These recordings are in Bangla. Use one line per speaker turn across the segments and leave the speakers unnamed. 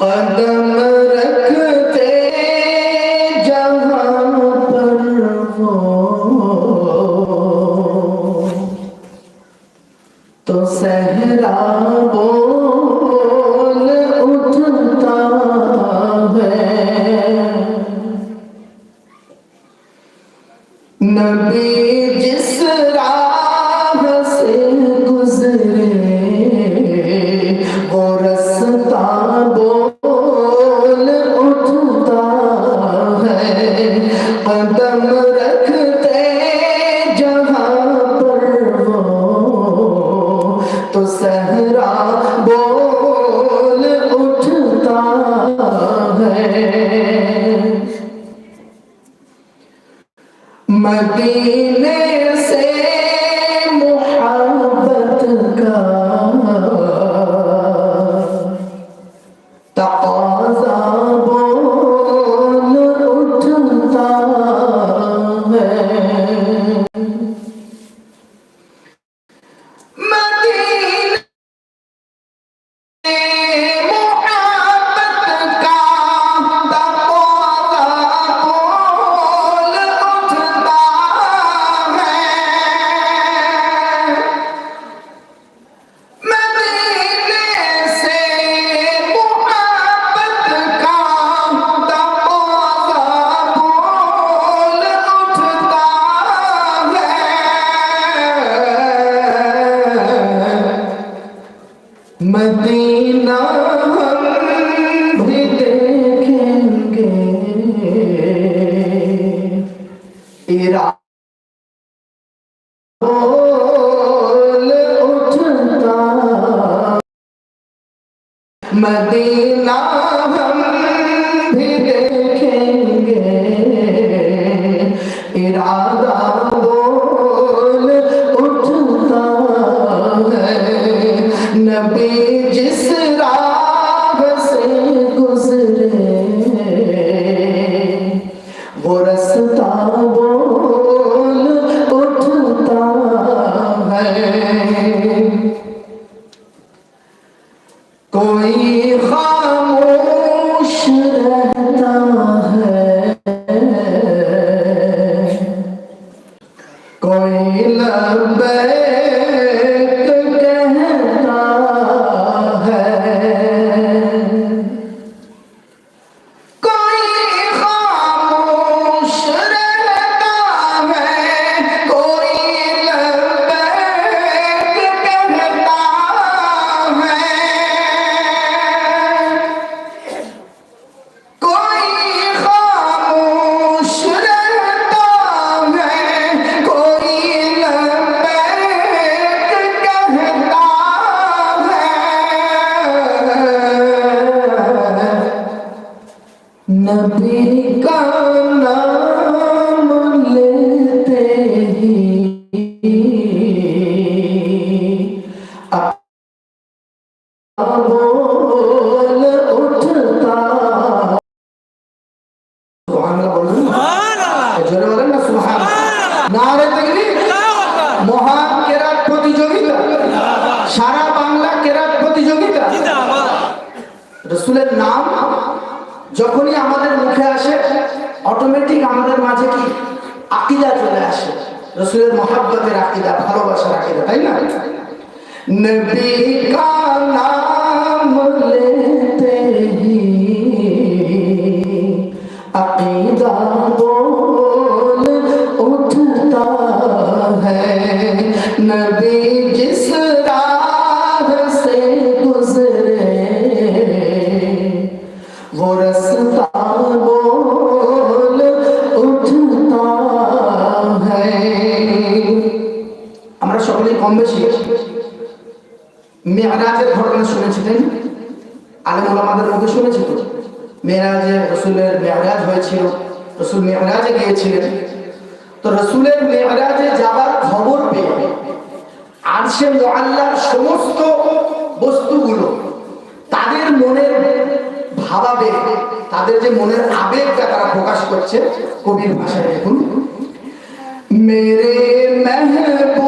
Adamı rakı Aí nem eu sei. Medina हम भी देखेंगे इरादा बोल उठता है नबी जिस জোরে বলেন না মহা কেরাত প্রতিযোগিতা। সারা বাংলা কেরাত প্রতিযোগিতা। রসুলের নাম যখনই আমাদের মুখে আসে অটোমেটিক আমাদের মাঝে কি আকিদা চলে আসে। রসুলের মহাব্বতের আকিদা ভালোবাসার আকিদা তাই না? নবী কা নাম লেতে ঘটনা শুনেছি তাই না আলেম মুখে শুনেছি মেয়েরাজে রসুলের মেয়েরাজ হয়েছিল, রসুল মেয়েরাজে গিয়েছিলেন। তো রসুলের মেয়েরাজে যাবার খবর পেয়ে আর সে মোয়াল্লার সমস্ত বস্তুগুলো তাদের মনের ভাবাবেগ তাদের যে মনের আবেগটা তারা প্রকাশ করছে কবির ভাষায় দেখুন। মেরে মেহবুব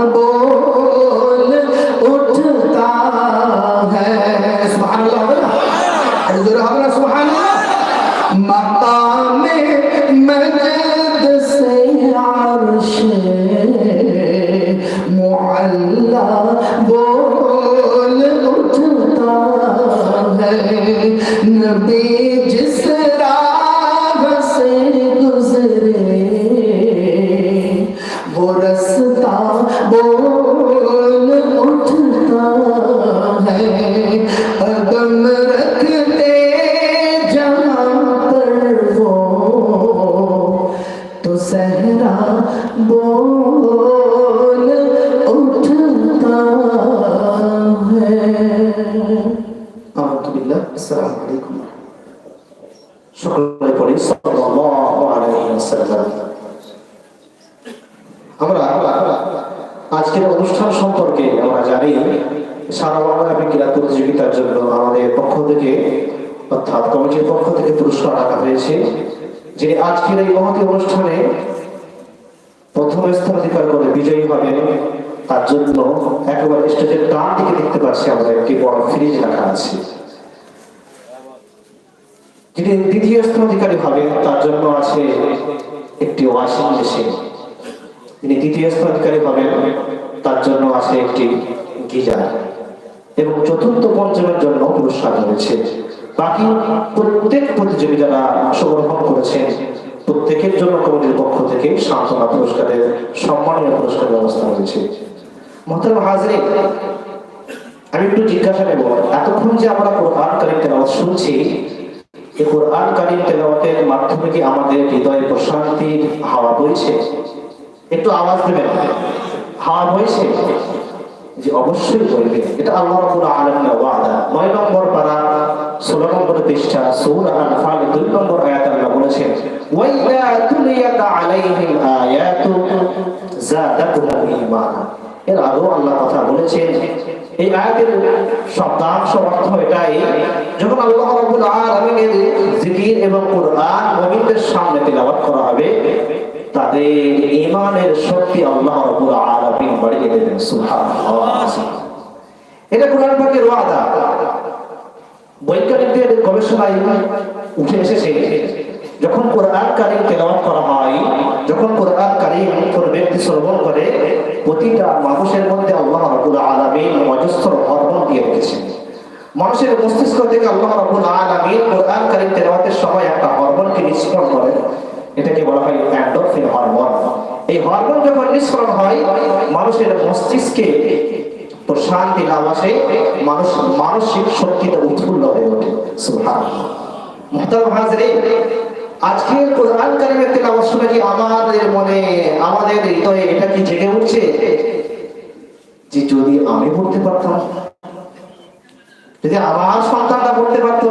vulnerable আমরা আজকের অনুষ্ঠান সম্পর্কে আমরা জানি, সারা বাংলা ক্রীড়া প্রতিযোগিতার জন্য আমাদের পক্ষ থেকে, অর্থাৎ কমিটির পক্ষ থেকে পুরস্কার রাখা হয়েছে, যে আজকের এই মহতি অনুষ্ঠানে প্রথম স্থান অধিকার করে বিজয়ী হবে, তার জন্য একেবারে স্টেজের ডান দিকে দেখতে পাচ্ছি আমরা একটি বড় ফ্রিজ রাখা আছে। যিনি দ্বিতীয় অধিকারী হবে তার জন্য আছে একটি ওয়াশিং মেশিন। যিনি তৃতীয় অধিকারী হবেন তার জন্য আছে একটি গিজার। এবং চতুর্থ পঞ্চমের জন্য পুরস্কার রয়েছে। বাকি প্রত্যেক প্রতিযোগী যারা অংশগ্রহণ করেছেন। প্রত্যেকের জন্য কমিটির পক্ষ থেকে সান্ত্বনা পুরস্কারের, সম্মানীয় পুরস্কারের ব্যবস্থা রয়েছে। মহতারাম হাজরে, আমি একটু জিজ্ঞাসা নেব, এতক্ষণ যে আমরা কোরআন কারিম শুনছি এই কোরআন কারিম তেলাওয়াতের মাধ্যমে কি আমাদের হৃদয়ে প্রশান্তির হাওয়া বইছে? একটু আওয়াজ দেবেন। হাওয়া বইছে? যে অবশ্যই বলবে। এটা আল্লাহ রাব্বুল আলামিনের ওয়াদা। 9 নম্বর পারা 16 নম্বর পৃষ্ঠা, সূরা আনফাল 2 নম্বর আয়াত আল্লাহ বলেছেন ওয়া ইযা তুলিয়াত আলাইহিম আয়াতু যাদাতুহুম ঈমানা। এর আগেও আল্লাহ কথা বলেছেন, এই আয়াতের শব্দাংশ অর্থ এটাই, যখন আল্লাহ রাব্বুল আলামিনের জিকির এবং কোরআন মুমিনদের সামনে তেলাওয়াত করা হবে, তাদের ঈমানের শক্তি আল্লাহ রাব্বুল আলামিন বাড়িয়ে দেবেন, সুবহানাল্লাহ। এটা পাকের ওয়াদা। বৈজ্ঞানিকদের গবেষণায় উঠে এসেছে, যখন কোরআন কারিম তেলাওয়াত করা হয়, যখন কোরআন কারিম কোন ব্যক্তি করে, প্রতিটা মানুষের মধ্যে আল্লাহ অজস্র দিয়ে মানুষের মস্তিষ্ক থেকে আল্লাহ সময় একটা এটাকে বলা হয় হরমোন। এই হরমোন যখন হয়, মানুষের মস্তিষ্কে প্রশান্তি লাভ আসে, মানুষ মানসিক শক্তিটা উৎফুল্ল হয়ে ওঠে। হাজরিন আজকে কোরআন কারিমের তেলাওয়াত শুনে কি আমাদের মনে, আমাদের হৃদয়ে এটা কি জেগে উঠছে? যে যদি আমি পড়তে পারতাম, যদি আমার সন্তানটা পড়তে পারতো,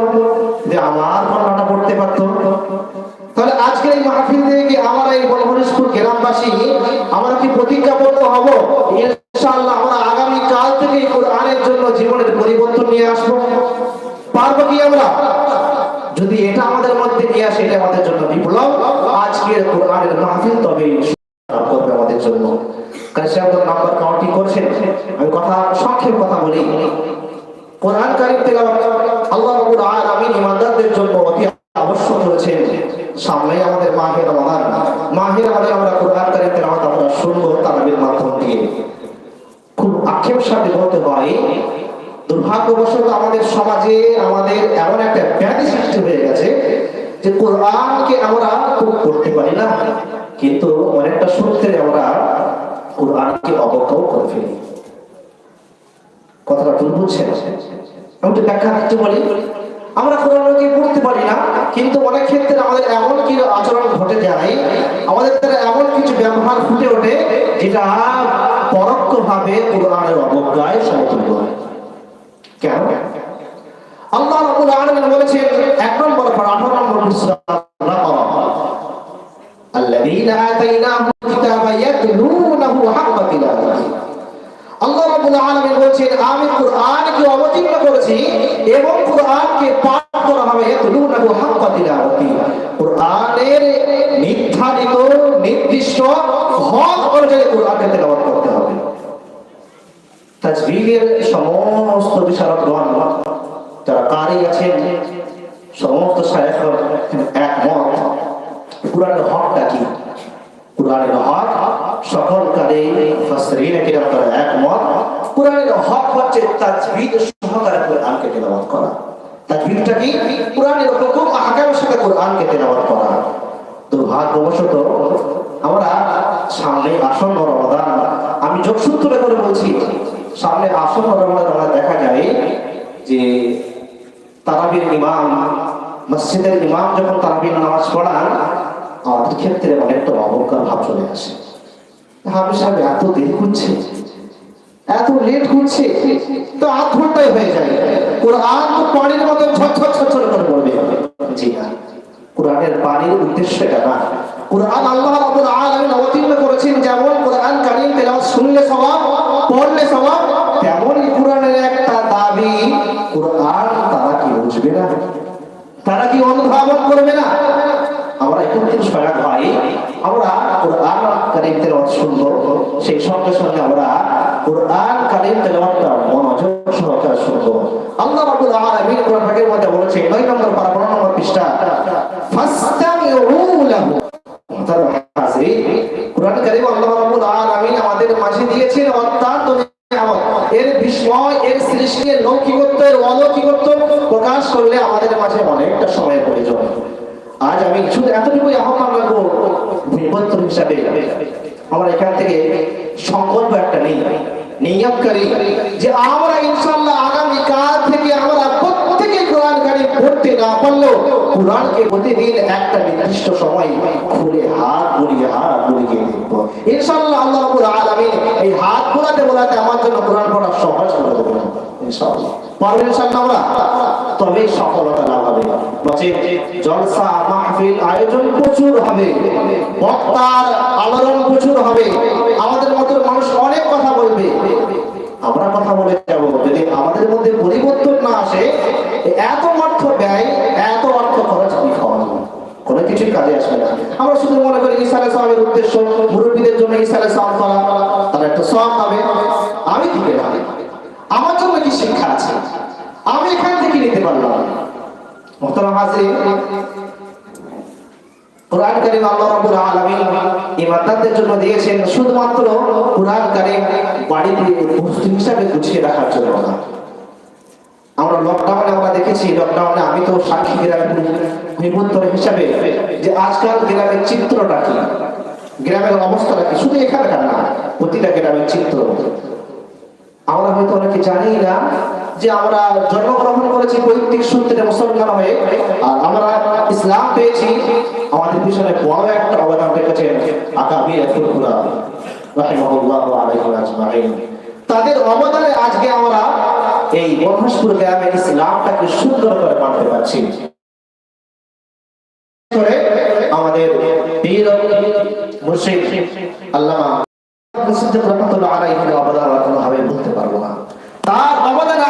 যদি আমার কন্যাটা পড়তে পারতো, তাহলে আজকে এই মাহফিল থেকে কি আমরা এই বলহরিশপুর গ্রামবাসী, আমরা কি প্রতিজ্ঞাবদ্ধ হব? ইনশাআল্লাহ আমরা আগামী কাল থেকে কোরআনের জন্য জীবনের পরিবর্তন নিয়ে আসব। পারব কি আমরা? যদি এটা আমাদের নিয়ে আসে আমাদের জন্য বিপ্লব। আজকের কোরআনের মাহফিল তবে আমাদের জন্য। নাম্বার কাউন্টি করছেন? আমি কথা, সংক্ষেপ কথা বলি। কোরআন কারিম তেলাওয়াত আল্লাহ আলামিন ইমানদারদের জন্য অতি আবশ্যক সামনে আমাদের মাহের রমাদান। মাহের রমাদানে আমরা কোরআন কারিম তেলাওয়াত আমরা মাধ্যম দিয়ে। খুব আক্ষেপ সাথে বলতে হয় দুর্ভাগ্যবশত আমাদের সমাজে আমাদের এমন একটা ব্যাধি সৃষ্টি হয়ে গেছে যে কোরআনকে আমরা খুব পড়তে পারি না, কিন্তু অনেকটা সূত্রে আমরা কোরআনকে অবজ্ঞাও করে ফেলি। কথাটা ভুল বুঝছেন? আমি তো ব্যাখ্যা করতে বলি আমরা কোরআনকে পড়তে পারি না, কিন্তু অনেক ক্ষেত্রে আমাদের এমন কি আচরণ ঘটে যায়, আমাদের দ্বারা এমন কিছু ব্যবহার ফুটে ওঠে, যেটা পরোক্ষভাবে কোরআনের অবজ্ঞায় সমতুল্য কেন? আল্লাহ রাব্বুল আলামিন বলেছেন এক নম্বর পর 18 নম্বর সূরা বাকারা الذين آتيناهم الكتاب يتلونه حق تلاوته আল্লাহ রাব্বুল আলামিন বলেছেন আমি কোরআনকে অবতীর্ণ করেছি এবং কোরআনকে পাঠ করা হবে ইয়াতলুনাহু হাক্কা তিলাওয়াতি কোরআনের নির্ধারিত নির্দিষ্ট হক অনুযায়ী কোরআনকে তেলাওয়াত করতে হবে তাজবিদের সমস্ত বিশারদগণ যারা কারি আছেন, সমস্ত একমত, কোরআনের হকটা কি? কোরআনের হক সকল কারে একমত। কোরআনের হক হচ্ছে তাজবিদ সহকারে কোরআনকে তেলাওয়াত করা। তাজবিদটা কি? কোরআনের হুকুম আহকামের সাথে কোরআনকে তেলাওয়াত করা। দুর্ভাগ্যবশত আমরা সামনে আসন্ন রমাদান আমি যোগসূত্র করে বলছি, সামনে আসন্ন রমাদান দেখা যায় যে তারাবির ইমাম, মসজিদের ইমাম যখন তারাবির নামাজ পড়ান, আমাদের ক্ষেত্রে অনেকটা অবজ্ঞার ভাব চলে আসে। হাফিজ সাহেব, এত দেরি করছে? এত লেট করছে? তো আধ ঘন্টায় হয়ে যায়। কোরআন তো পানির মতো ঝরঝর ঝরঝর করে পড়বে জি না। কোরআনের পানির উদ্দেশ্য এটা না। কোরআন আল্লাহ রাব্বুল আলামিন অবতীর্ণ করেছেন যেমন কোরআন কারীম তেলাওয়াত শুনলে সওয়াব পড়লে সওয়াব তেমনই কোরআনের একটা দাবি কোরআন তারা কি বুঝবে না তারা কি অনুধাবন করবে না আমরা একত্রিশ পারা ভাই আমরা কোরআন কারিম তেলাওয়াত শুনব সেই সঙ্গে সঙ্গে আমরা কোরআন কারিম তেলাওয়াতটা মনোযোগ সহকারে শুনব আল্লাহ রাব্বুল আলামিন কোরআন পাকের মধ্যে বলেছে 9 নম্বর পারা 15 নম্বর পৃষ্ঠা ফাসতামিউ লাহু তার হাজির কোরআন কারিম আল্লাহ রাব্বুল আলামিন আমাদের মাঝে দিয়েছেন অত্যন্ত নিয়ামত এর বিস্ময় এর সৃষ্টি এর লৌকিকত্ব এর অলৌকিকত্ব প্রকাশ করলে আমাদের মাঝে অনেকটা সময় প্রয়োজন আজ আমি শুধু এতটুকুই আহ্বান রাখব নিবন্ধ হিসাবে আমরা এখান থেকে সংকল্প একটা নেই নিয়ম করি যে আমরা আগামী কাল থেকে আমরা প্রত্যেকে কোরআন না পারলেও কোরআনকে প্রতিদিন একটা নির্দিষ্ট সময় খুলে হাত বুলিয়ে হাত বুলিয়ে দেখব আল্লাহ এই হাত বোলাতে বোলাতে আমার জন্য কোরআন পড়া সহজ করে আমরা? সফলতা লাভ হবে। বলছে, জলসা মাহফিল আয়োজন প্রচুর হবে। বক্তার আলোড়ন প্রচুর হবে আমাদের মতো মানুষ অনেক কথা বলবে আমরা কথা বলে যাব যদি আমাদের মধ্যে পরিবর্তন না আসে এত অর্থ ব্যয় এত অর্থ খরচ বিফল কোনো কিছুই কাজে আসবে না আমরা শুধু মনে করি ইসালে সাহেবের উদ্দেশ্য মুরব্বীদের জন্য করা। একটা সব পাবে। আমি কি পেলাম? আমার জন্য কি শিক্ষা আছে? আমি এখান থেকে নিতে পারলাম। শুধুমাত্র কোরআন কারীম বাড়িতে বস্তু হিসাবে গুছিয়ে রাখার জন্য না। আমরা লকডাউনে আমরা দেখেছি লকডাউনে আমি তো সাক্ষী গ্রামের নিবন্ধন হিসাবে যে আজকাল গ্রামের চিত্রটা কি? গ্রামের অবস্থাটা কি? শুধু এখানকার না, প্রতিটা গ্রামের চিত্র। আমরা হয়তো অনেকে জানি না যে আমরা জন্মগ্রহণ করেছি পৈতৃক সূত্রে মুসলমান হয়ে, আর আমরা ইসলাম পেয়েছি। আমাদের পিছনে বড় একটা অবদান রেখেছেন আকাবির ফুরফুরা তাদের অবদানে আজকে আমরা এই মহাসপুর গ্রামে ইসলামটাকে সুন্দর করে মানতে পারছি। আমাদের আল্লাহ মুর্শিদ আল্লামা অবদান হবে বলতে পারব না। তার অবদান